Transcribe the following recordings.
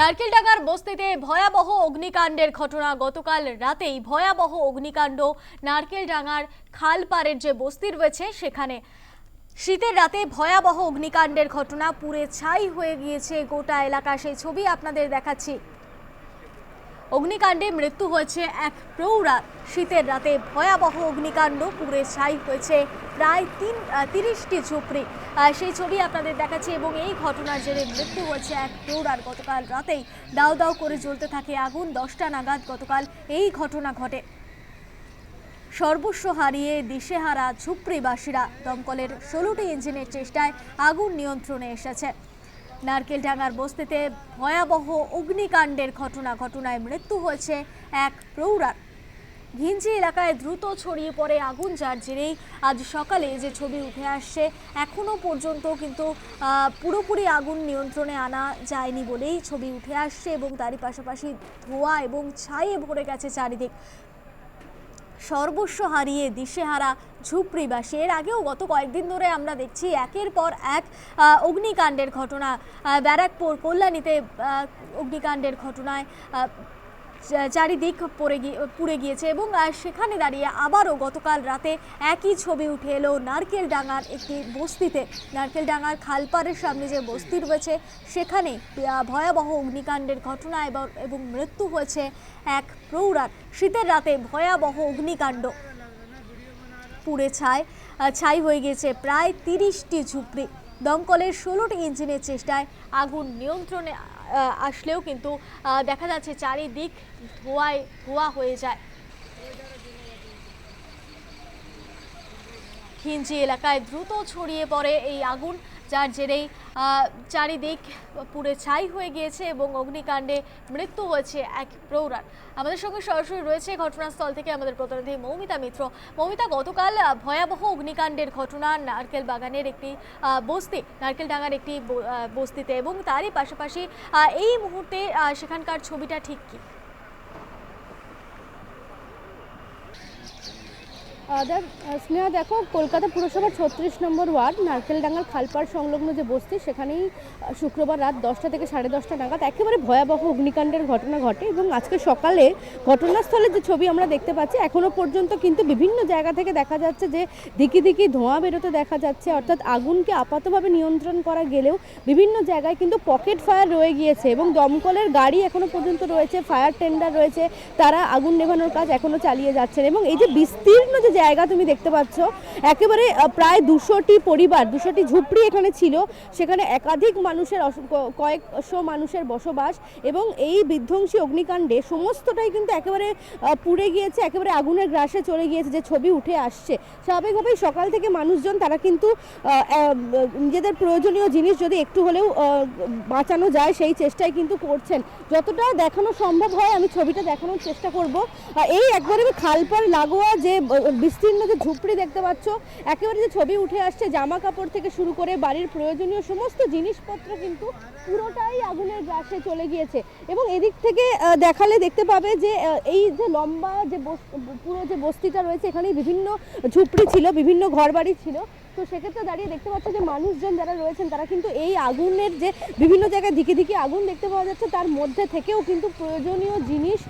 নারকেলডাঙ্গার বস্তিতে ভয়াবহ অগ্নিকাণ্ডের ঘটনা। গতকাল রাতেই ভয়াবহ অগ্নিকাণ্ড নারকেলডাঙ্গার খালপাড়ের যে বস্তি রয়েছে সেখানে। শীতের রাতে ভয়াবহ অগ্নিকাণ্ডের ঘটনা পুরে ছাই হয়ে গিয়েছে গোটা এলাকা। সেই ছবি আপনাদের দেখাচ্ছি। অগ্নিকাণ্ডে মৃত্যু হয়েছে এক প্রৌঢ়ার শীতের রাতে ভয়াবহ অগ্নিকাণ্ড পুড়ে ছাই হয়েছে প্রায় তিন তিরিশটি ঝুপড়ি। সেই ছবি আপনাদের দেখাচ্ছি এবং এই ঘটনার জেরে মৃত্যু হয়েছে এক প্রৌঢ়ার। গতকাল রাতেই দাউ দাউ করে জ্বলতে থাকে আগুন, দশটা নাগাদ গতকাল এই ঘটনা ঘটে। সর্বস্ব হারিয়ে দিশেহারা ঝুপড়িবাসীরা দমকলের ষোলোটি ইঞ্জিনের চেষ্টায় আগুন নিয়ন্ত্রণে এসেছে। নারকেলডাঙ্গার বস্তিতে ভয়াবহ অগ্নিকাণ্ডের ঘটনা, ঘটনায় মৃত্যু হয়েছে এক প্রৌঢ়ার। ঘিঞ্জি এলাকায় দ্রুত ছড়িয়ে পড়ে আগুন, যার জেরেই আজ সকালে যে ছবি উঠে আসছে এখনও পর্যন্ত কিন্তু পুরোপুরি আগুন নিয়ন্ত্রণে আনা যায়নি বলেই ছবি উঠে আসছে এবং তারই পাশাপাশি ধোঁয়া এবং ছাইয়ে ভরে গেছে চারিদিক। সর্বস্ব হারিয়ে দিশেহারা ঝুপড়িবাসী। এর আগেও গত কয়েকদিন ধরে আমরা দেখছি একের পর এক অগ্নিকাণ্ডের ঘটনা ব্যারাকপুর কল্যাণীতে অগ্নিকাণ্ডের ঘটনায় চারিদিক পড়ে গিয়ে পুড়ে গিয়েছে এবং সেখানে দাঁড়িয়ে আবারও গতকাল রাতে একই ছবি উঠে এলো নারকেলডাঙ্গার একটি বস্তিতে। নারকেলডাঙ্গার খালপাড়ের সামনে যে বস্তি রয়েছে, সেখানে ভয়াবহ অগ্নিকাণ্ডের ঘটনা এবং এবং মৃত্যু হয়েছে এক প্রৌঢ়ার। শীতের রাতে ভয়াবহ অগ্নিকাণ্ড পুড়ে ছাই ছাই হয়ে গিয়েছে প্রায় তিরিশটি ঝুপড়ি। দমকলের ষোলোটি ইঞ্জিনের চেষ্টায় আগুন নিয়ন্ত্রণে আসলেও কিন্তু দেখা যাচ্ছে চারিদিক ধোয়ায় ধোয়া হয়ে যায়। খিঞ্জি এলাকায় দ্রুত ছড়িয়ে পড়ে এই আগুন। যার জেরেই চারিদিক পুড়ে ছাই হয়ে গিয়েছে এবং অগ্নিকাণ্ডে মৃত্যু হয়েছে এক প্রৌঢ়ার। আমাদের সঙ্গে সরাসরি রয়েছে ঘটনাস্থল থেকে আমাদের প্রতিনিধি মৌমিতা মিত্র। মৌমিতা, গতকাল ভয়াবহ অগ্নিকাণ্ডের ঘটনা নারকেল বাগানের একটি বস্তি, নারকেল ডাঙ্গার একটি বস্তিতে এবং তারই পাশাপাশি এই মুহূর্তে সেখানকার ছবিটা ঠিক কী? আদার স্নেহা, দেখো, কলকাতা পুরসভার ছত্রিশ নম্বর ওয়ার্ড, নারকেলডাঙ্গার খালপাড় সংলগ্ন যে বস্তি, সেখানেই শুক্রবার রাত দশটা থেকে সাড়ে দশটা নাগাদ একেবারে ভয়াবহ অগ্নিকাণ্ডের ঘটনা ঘটে এবং আজকে সকালে ঘটনাস্থলের যে ছবি আমরা দেখতে পাচ্ছি এখনও পর্যন্ত কিন্তু বিভিন্ন জায়গা থেকে দেখা যাচ্ছে যে দিকি দিকি ধোঁয়া বেরোতে দেখা যাচ্ছে, অর্থাৎ আগুনকে আপাতভাবে নিয়ন্ত্রণ করা গেলেও বিভিন্ন জায়গায় কিন্তু পকেট ফায়ার রয়ে গিয়েছে এবং দমকলের গাড়ি এখনও পর্যন্ত রয়েছে, ফায়ার টেন্ডার রয়েছে, তারা আগুন নেভানোর কাজ এখনও চালিয়ে যাচ্ছেন এবং এই যে বিস্তীর্ণ যে জায়গা তুমি দেখতে পাচ্ছ। একেবারে প্রায় দুশোটি পরিবার, দুশোটি ঝুপড়ি এখানে ছিল। সেখানে একাধিক মানুষের কয়েকশো মানুষের বসবাস এবং এই বিধ্বংসী অগ্নিকাণ্ডে সমস্তটাই কিন্তু একেবারে পুড়ে গিয়েছে, একেবারে আগুনের গ্রাসে চলে গিয়েছে, যে ছবি উঠে আসছে। স্বাভাবিকভাবেই সকাল থেকে মানুষজন তারা কিন্তু নিজেদের প্রয়োজনীয় জিনিস যদি একটু হলেও বাঁচানো যায়, সেই চেষ্টাই কিন্তু করছেন। যতটা দেখানো সম্ভব হয়, আমি ছবিটা দেখানোর চেষ্টা করব। এই একবারে খালপার লাগোয়া যে বিস্তীর্ণ যে ঝুপড়ি দেখতে পাচ্ছ, একেবারে যে ছবি উঠে আসছে জামা কাপড় থেকে শুরু করে বাড়ির প্রয়োজনীয় সমস্ত জিনিসপত্র কিন্তু পুরোটাই আগুনের গ্রাসে চলে গিয়েছে। এবং এদিক থেকে দেখালে দেখতে পাবে যে এই যে লম্বা যে পুরো যে বস্তিটা রয়েছে এখানে বিভিন্ন ঝুপড়ি ছিল, বিভিন্ন ঘরবাড়ি ছিল। তো সেক্ষেত্রে দাঁড়িয়ে দেখতে পাচ্ছ যে মানুষজন যারা রয়েছেন, তারা কিন্তু এই আগুনের যে বিভিন্ন জায়গায় দিকে দিকে আগুন দেখতে পাওয়া যাচ্ছে। তার মধ্যে থেকেও কিন্তু প্রয়োজনীয় জিনিস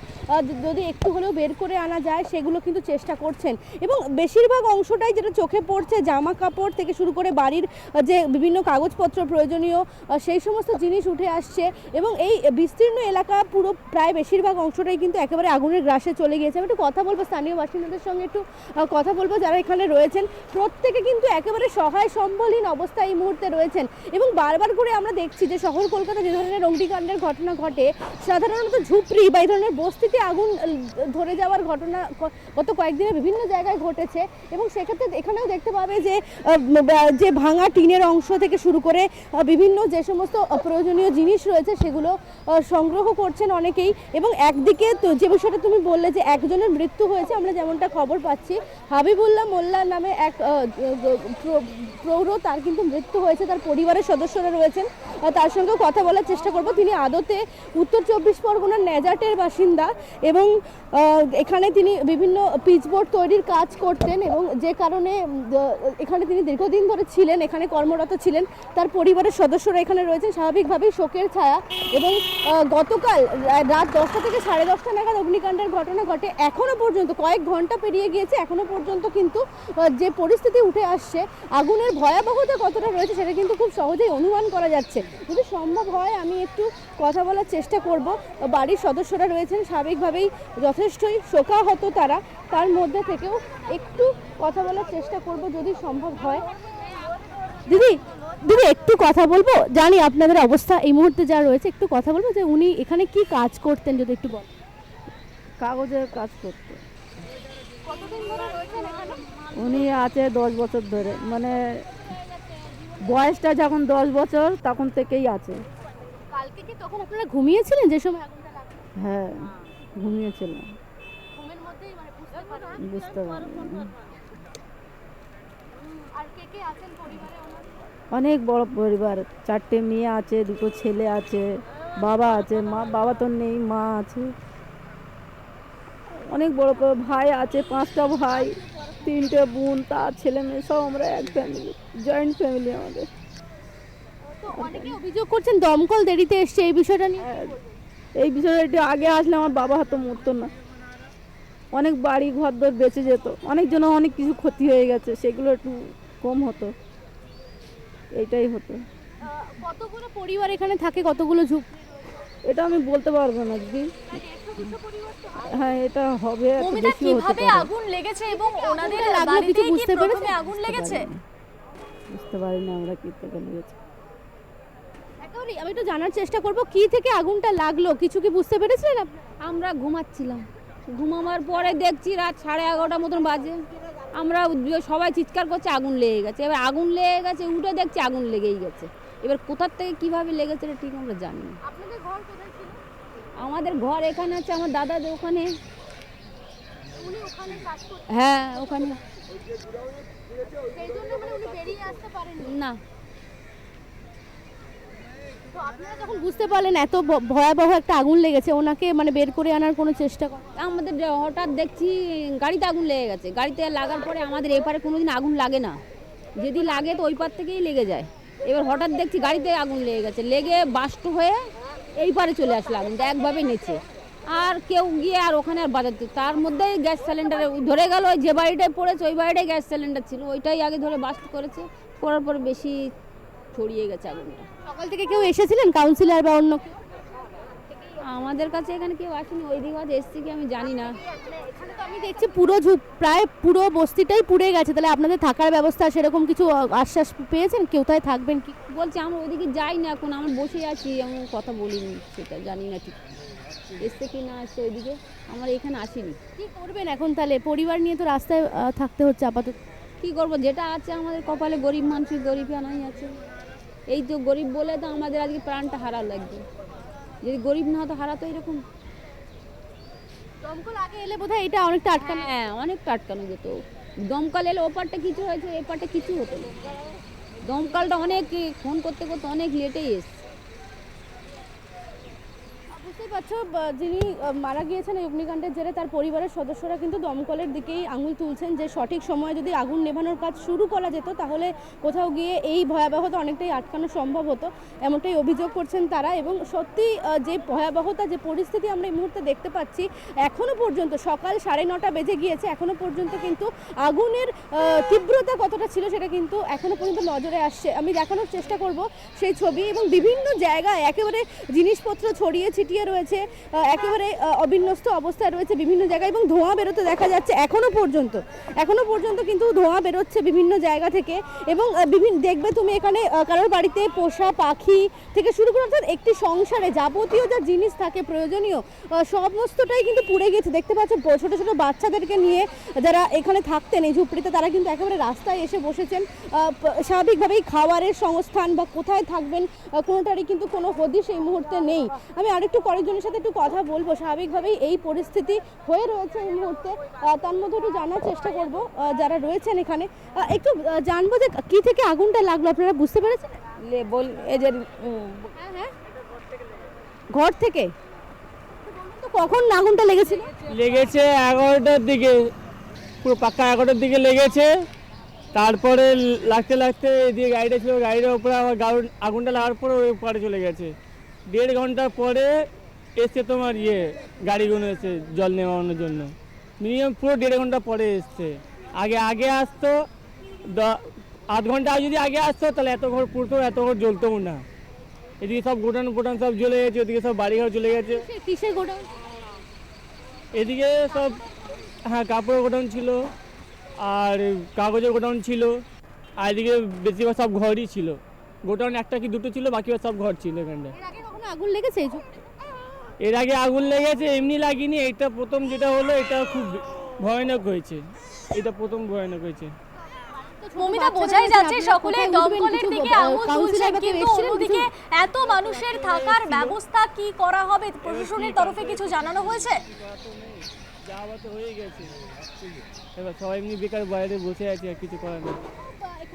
যদি একটু হলেও বের করে আনা যায়, সেগুলো কিন্তু চেষ্টা করছেন। এবং বেশিরভাগ অংশটাই যেটা চোখে পড়ছে, জামা কাপড় থেকে শুরু করে বাড়ির যে বিভিন্ন কাগজপত্র প্রয়োজনীয় সেই সমস্ত জিনিস উঠে আসছে। এবং এই বিস্তীর্ণ এলাকা পুরো প্রায় বেশিরভাগ অংশটাই কিন্তু একেবারে আগুনের গ্রাসে চলে গিয়েছে। আমি একটু কথা বলব স্থানীয় বাসিন্দাদের সঙ্গে একটু কথা বলব যারা এখানে রয়েছেন। প্রত্যেকে কিন্তু একেবারে সহায় সম্বলহীন অবস্থায় এই মুহূর্তে রয়েছেন। এবং বারবার করে আমরা দেখছি যে শহর কলকাতা যে ধরনের অগ্নিকাণ্ডের ঘটনা ঘটে, সাধারণত ঝুপড়ি বা এই ধরনের বস্তিতে আগুন ধরে যাওয়ার ঘটনা গত কয়েকদিনে বিভিন্ন জায়গায় ঘটেছে এবং সেক্ষেত্রে এখানেও দেখতে পাবে যে যে ভাঙা টিনের অংশ থেকে শুরু করে বিভিন্ন যে সমস্ত প্রয়োজনীয় জিনিস রয়েছে সেগুলো সংগ্রহ করছেন অনেকেই এবং একদিকে তো যে বিষয়টা তুমি বললে যে একজনের মৃত্যু হয়েছে, আমরা যেমনটা খবর পাচ্ছি, হাবিবুল্লাহ মোল্লা নামে এক প্রৌঢ়, তার কিন্তু মৃত্যু হয়েছে, তার পরিবারের সদস্যরা রয়েছেন তার সঙ্গেও কথা বলার চেষ্টা করব। তিনি আদতে উত্তর চব্বিশ পরগনার নেজাটের বাসিন্দা এবং এখানে তিনি বিভিন্ন পিচবোর্ড তৈরির কাজ করতেন এবং যে কারণে এখানে তিনি দীর্ঘদিন ধরে ছিলেন, এখানে কর্মরত ছিলেন, তার পরিবারের সদস্যরা এখানে রয়েছেন, স্বাভাবিকভাবেই শোকের ছায়া এবং গতকাল রাত দশটা থেকে সাড়ে দশটা নাগাদ অগ্নিকাণ্ডের ঘটনা ঘটে এখনও পর্যন্ত, কয়েক ঘণ্টা পেরিয়ে গিয়েছে এখনও পর্যন্ত কিন্তু যে পরিস্থিতি উঠে আসছে, আগুনের ভয়াবহতা কতটা রয়েছে সেটা কিন্তু খুব সহজেই অনুমান করা যাচ্ছে। যদি সম্ভব হয়, আমি একটু কথা বলার চেষ্টা করব। বাড়ির সদস্যরা রয়েছেন স্বাভাবিকভাবেই যথেষ্টই শোকাহত তারা। তার মধ্যে থেকেও একটু কথা বলার চেষ্টা করব যদি সম্ভব হয়। দিদি দিদি একটু কথা বলব? জানি আপনাদের অবস্থা এই মুহূর্তে যা রয়েছে একটু কথা বলব যে উনি এখানে কি কাজ করতেন যদি একটু বল। কাগজের কাজ করতে কতদিন ধরে রয়েছেন এখানে? উনি আছে দশ বছর ধরে। মানে বয়সটা যখন দশ বছর তখন থেকেই আছে। কালকে কি তখন আপনারা ঘুমিয়েছিলেন যে সময় হ্যাঁ। ঘুমিয়েছিলাম ঘুমের মধ্যেই মানে বুঝতে অনেক বড় পরিবার চারটে মেয়ে আছে দুটো ছেলে আছে বাবা আছে মা বাবা তো নেই মা আছে। অনেক বড় বড় ভাই আছে পাঁচটা ভাই তিনটে বোন তার ছেলে মেয়ে সব আমরা এক ফ্যামিলি জয়েন্ট ফ্যামিলি আমাদের। তো অনেকে অভিযোগ করছেন দমকল দেরিতে এসছে এই বিষয়টা নিয়ে। আর এই বিষয়টা একটু আগে আসলে আমার বাবা হয়তো মরতো না। অনেক বাড়ি ঘর দর বেঁচে যেত। অনেকজন অনেক কিছু ক্ষতি হয়ে গেছে সেগুলো একটু কম হতো। এইটাই হতো। কতগুলো পরিবার এখানে থাকে? কতগুলো ঝুঁক এটা আমি বলতে পারব না দিদি। হ্যাঁ এটা হবে মমিতা হতে কীভাবে পারে। আগুন লেগেছে এবং ওনাদের লাগল কিছু কি বুঝতে প্রথমে আগুন লেগেছে? বুঝতে পারি না আমরা কি থেকে লেগেছে আমি একটু জানার চেষ্টা করব কি থেকে আগুনটা লাগল? কিছু কি বুঝতে পেরেছিলেন আমরা ঘুমাচ্ছিলাম। ঘুমাবার পরে দেখছি রাত সাড়ে এগারোটার মতন বাজে। আমরা সবাই চিৎকার করছে আগুন লেগে গেছে। এবার আগুন লেগে গেছে উঠে দেখছি আগুন লেগেই গেছে। এবার কোথার থেকে কীভাবে লেগেছে এটা ঠিক আমরা জানি না। আমাদের ঘর এখানে আছে আমার দাদাদের ওখানে। ওখানে হ্যাঁ ওখানে। মানে না। আপনারা যখন বুঝতে পারলেন এত ভয়াবহ একটা আগুন লেগেছে, ওনাকে মানে বের করে আনার কোনো চেষ্টা আমাদের হঠাৎ দেখছি গাড়িতে আগুন লেগে গেছে। গাড়িতে লাগার পরে আমাদের এপারে কোনোদিন আগুন লাগে না। যদি লাগে তো ওই পার থেকেই লেগে যায়। এবার হঠাৎ দেখছি গাড়িতে আগুন লেগে গেছে। লেগে বাস্ট হয়ে এই পারে চলে আসলো আগুনটা একভাবে নেচে। আর কেউ গিয়ে আর ওখানে আর বাজাতে তার মধ্যেই গ্যাস সিলিন্ডারে ধরে গেল যে বাড়িটায় পড়েছে, ওই বাড়িটায় গ্যাস সিলিন্ডার ছিল। ওইটাই আগে ধরে বাস্ট করেছে। করার পর বেশি ছড়িয়ে গেছে আগুনটা। সকাল থেকে কেউ এসেছিলেন? কাউন্সিলর বা অন্য আমাদের কাছে এখানে কেউ আসেনি ওই দিকে এসছে কি আমি জানি না। এখানে তো আমি দেখছি পুরো ঝুপ প্রায় পুরো বস্তিটাই পুড়ে গেছে তাহলে আপনাদের থাকার ব্যবস্থা সেরকম কিছু আশ্বাস পেয়েছেন? কোথায় থাকবেন কি? বলছে আমরা ওইদিকে যাই না এখন আমরা বসে আছি আমি কথা বলিনি সেটা জানি না ঠিক। এসছে কি না আসছে ওইদিকে আমরা এখানে আসিনি। কি করবেন এখন তাহলে? পরিবার নিয়ে তো রাস্তায় থাকতে হচ্ছে আপাতত। কি করব যেটা আছে আমাদের কপালে গরিব মানুষের গরিব আনাই আছে। এই তো গরিব বলে তো আমাদের আজকে প্রাণটা হারা লাগবে। যদি গরিব না হতো হারাতো এরকম। দমকল আগে এলে বোধহয় এটা অনেকটা আটকানো হ্যাঁ অনেকটা আটকানো যেত। দমকল এলে ওপারটা কিছু হয়েছে এপারটা কিছু হতো না। দমকালটা অনেক ফোন করতে করতে অনেক লেটেই এসছে। বুঝতেই পারছ যিনি মারা গিয়েছেন এই অগ্নিকাণ্ডের জেরে তার পরিবারের সদস্যরা কিন্তু দমকলের দিকেই আঙুল তুলছেন যে সঠিক সময়ে যদি আগুন নেভানোর কাজ শুরু করা যেত, তাহলে কোথাও গিয়ে এই ভয়াবহতা অনেকটাই আটকানো সম্ভব হতো। এমনটাই অভিযোগ করছেন তারা এবং সত্যি যে ভয়াবহতা, যে পরিস্থিতি আমরা এই মুহূর্তে দেখতে পাচ্ছি, এখনও পর্যন্ত সকাল সাড়ে নটা বেজে গিয়েছে, এখনও পর্যন্ত কিন্তু আগুনের তীব্রতা কতটা ছিল সেটা কিন্তু এখনও পর্যন্ত নজরে আসছে। আমি দেখানোর চেষ্টা করব সেই ছবি এবং বিভিন্ন জায়গায় একেবারে জিনিসপত্র ছড়িয়ে ছিটিয়ে রয়েছে একেবারে অবিন্যস্ত অবস্থায় রয়েছে বিভিন্ন জায়গায় এবং ধোঁয়া বেরোতে দেখা যাচ্ছে এখনও পর্যন্ত। এখনও পর্যন্ত কিন্তু ধোঁয়া বেরোচ্ছে বিভিন্ন জায়গা থেকে এবং বিভিন্ন দেখবে তুমি এখানে কারোর বাড়িতে পোষা পাখি থেকে শুরু করে অর্থাৎ একটি সংসারে যাবতীয় যা জিনিস থাকে প্রয়োজনীয় সমস্তটাই কিন্তু পুড়ে গেছে দেখতে পাচ্ছ ছোট ছোট বাচ্চাদেরকে নিয়ে যারা এখানে থাকতেন, এই ঝুপড়িতে তারা কিন্তু একেবারে রাস্তায় এসে বসেছেন। স্বাভাবিকভাবেই খাবারের সংস্থান বা কোথায় থাকবেন কোনোটারই কিন্তু কোনো হদিশ এই মুহূর্তে নেই। আমি আরেকটু কয়েকজনের সাথে একটু কথা বলব। স্বাভাবিকভাবেই এই পরিস্থিতি হয়ে রয়েছে এই মুহূর্তে। তার মধ্যে একটু জানার চেষ্টা করব যারা রয়েছেন এখানে। একটু জানব যে কি থেকে আগুনটা লাগল আপনারা বুঝতে পেরেছেন? বল হ্যাঁ হ্যাঁ। ঘর থেকে? তো কখন আগুনটা লেগেছিল? লেগেছে এগারোটার দিকে। পুরো পাক্কা এগারোটার দিকে লেগেছে। তারপরে লাগতে লাগতে এদিকে গাড়িটা ছিল গাড়িটার উপরে আবার আগুনটা লাগার পরে ওই পারে চলে গেছে। দেড় ঘণ্টা পরে এসছে তোমার ইয়ে গাড়িগুলো এসে জল নেওয়ানোর জন্য। মিনিমাম পুরো দেড় ঘণ্টা পরে এসছে। আগে আগে আসতো আধ ঘণ্টা যদি আগে আসতো তাহলে এত ঘর পুরতো এত ঘর জ্বলতেও না। এদিকে সব গোটান ফোটান সব জ্বলে গেছে ওদিকে সব বাড়িঘর চলে গেছে। এদিকে সব হ্যাঁ কাপড়ের গোডাউন ছিল আর কাগজের গোডাউন ছিল আর এদিকে বেশিরভাগ সব ঘরই ছিল। গোডাউন একটা কি দুটো ছিল বাকি সব ঘর ছিল এখানটায়। আগুন লেগেছে এর আগে আগুন লেগেছে এমনি লাগিনি। এটা প্রথম যেটা হলো এটা খুব ভয়ানক হয়েছে। এটা প্রথম ভয়ানক হয়েছে। মমিতা বোঝাই যাচ্ছে সকলে দমকলের দিকে আঙুল কিন্তু? অন্যদিকে এত মানুষের থাকার ব্যবস্থা কি করা হবে? প্রশাসনের তরফে কিছু জানানো হয়েছে? যা হওয়ার তো হয়ে গেছে। এবার সবাই এমনি বেকার বাইরে বসে আছে আর কিছু করার নেই।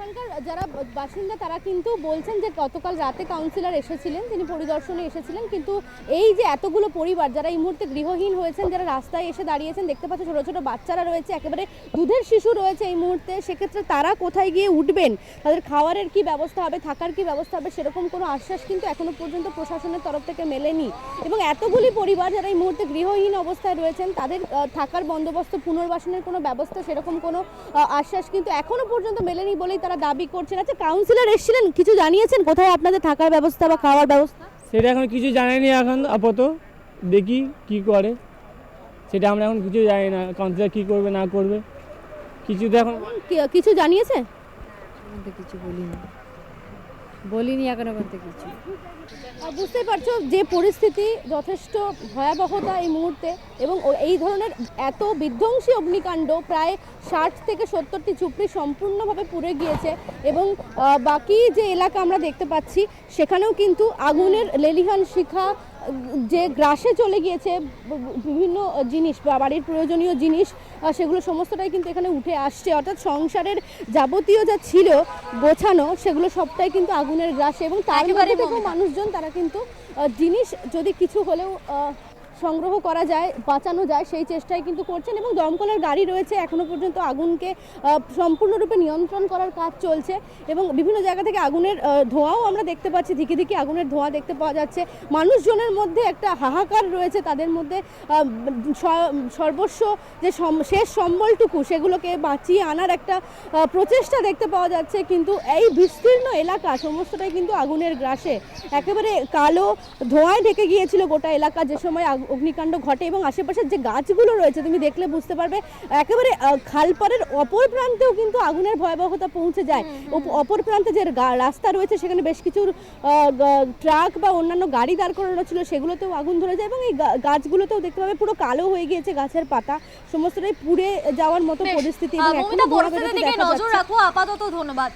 এখানকার যারা বাসিন্দা, তারা কিন্তু বলছেন যে গতকাল রাতে কাউন্সিলর এসেছিলেন, তিনি পরিদর্শনে এসেছিলেন, কিন্তু এই যে এতগুলো পরিবার, যারা এই মুহূর্তে গৃহহীন হয়েছেন, যারা রাস্তায় এসে দাঁড়িয়েছেন, দেখতে পাচ্ছ ছোটো ছোটো বাচ্চারা রয়েছে, একেবারে দুধের শিশু রয়েছে এই মুহূর্তে, সেক্ষেত্রে তারা কোথায় গিয়ে উঠবেন? তাদের খাওয়ারের কি ব্যবস্থা হবে, থাকার কি ব্যবস্থা হবে, সেরকম কোনো আশ্বাস কিন্তু এখনও পর্যন্ত প্রশাসনের তরফ থেকে মেলেনি। এবং এতগুলি পরিবার যারা এই মুহূর্তে গৃহহীন অবস্থায় রয়েছেন, তাদের থাকার বন্দোবস্ত, পুনর্বাসনের কোনো ব্যবস্থা, সেরকম কোনো আশ্বাস কিন্তু এখনও পর্যন্ত মেলেনি বলেই তারা দাবি করছেন। আচ্ছা কাউন্সিলর এসেছিলেন কিছু জানিয়েছেন? কোথায় আপনাদের থাকার ব্যবস্থা বা খাওয়ার ব্যবস্থা? সেটা এখন কিছু জানায়নি এখন আপাতত। দেখি কি করে। সেটা আমরা এখন কিছু জানি না কাউন্সিলর কি করবে না করবে। কিছু তো এখন কিছু জানিয়েছে? কিছু বলিনি। বলিনি এখনও পর্যন্ত কিছু। বুঝতে পারছ যে পরিস্থিতি যথেষ্ট ভয়াবহতা এই মুহূর্তে এবং এই ধরনের এত বিধ্বংসী অগ্নিকাণ্ড প্রায় ষাট থেকে সত্তরটি ঝুপড়ি সম্পূর্ণভাবে পুড়ে গিয়েছে এবং বাকি যে এলাকা আমরা দেখতে পাচ্ছি, সেখানেও কিন্তু আগুনের লেলিহান শিখা যে গ্রাসে চলে গিয়েছে বিভিন্ন জিনিস বা বাড়ির প্রয়োজনীয় জিনিস সেগুলো সমস্তটাই কিন্তু এখানে উঠে আসছে। অর্থাৎ সংসারের যাবতীয় যা ছিল গোছানো সেগুলো সবটাই কিন্তু আগুনের গ্রাসে। এবং তার মধ্যে মানুষজন তারা কিন্তু জিনিস যদি কিছু হলেও সংগ্রহ করা যায়, বাঁচানো যায়, সেই চেষ্টাই কিন্তু করছেন এবং দমকলের গাড়ি রয়েছে। এখনও পর্যন্ত আগুনকে সম্পূর্ণরূপে নিয়ন্ত্রণ করার কাজ চলছে এবং বিভিন্ন জায়গা থেকে আগুনের ধোঁয়াও আমরা দেখতে পাচ্ছি। ধিকি ধিকি আগুনের ধোঁয়া দেখতে পাওয়া যাচ্ছে। মানুষজনের মধ্যে একটা হাহাকার রয়েছে। তাদের মধ্যে সর্বস্ব যে শেষ সম্বলটুকু, সেগুলোকে বাঁচিয়ে আনার একটা প্রচেষ্টা দেখতে পাওয়া যাচ্ছে। কিন্তু এই বিস্তীর্ণ এলাকা, সমস্তটাই কিন্তু আগুনের গ্রাসে। একেবারে কালো ধোঁয়ায় ঢেকে গিয়েছিল গোটা এলাকা। যে সময় অগ্নিকাণ্ড ঘটে এবং আশেপাশের যে গাছগুলো রয়েছে তুমি দেখলে বুঝতে পারবে একেবারে খালপাড়ের অপর প্রান্তেও কিন্তু আগুনের ভয়াবহতা পৌঁছে যায়। অপর প্রান্তে যে রাস্তা রয়েছে সেখানে বেশ কিছু ট্রাক বা অন্যান্য গাড়ি দাঁড় করানো ছিল সেগুলোতেও আগুন ধরে যায় এবং এই গাছগুলোতেও দেখতে পাবে পুরো কালো হয়ে গিয়েছে গাছের পাতা। সমস্তটাই পুড়ে যাওয়ার মতো পরিস্থিতি এবং এখনও নজর রাখো আপাতত ধন্যবাদ।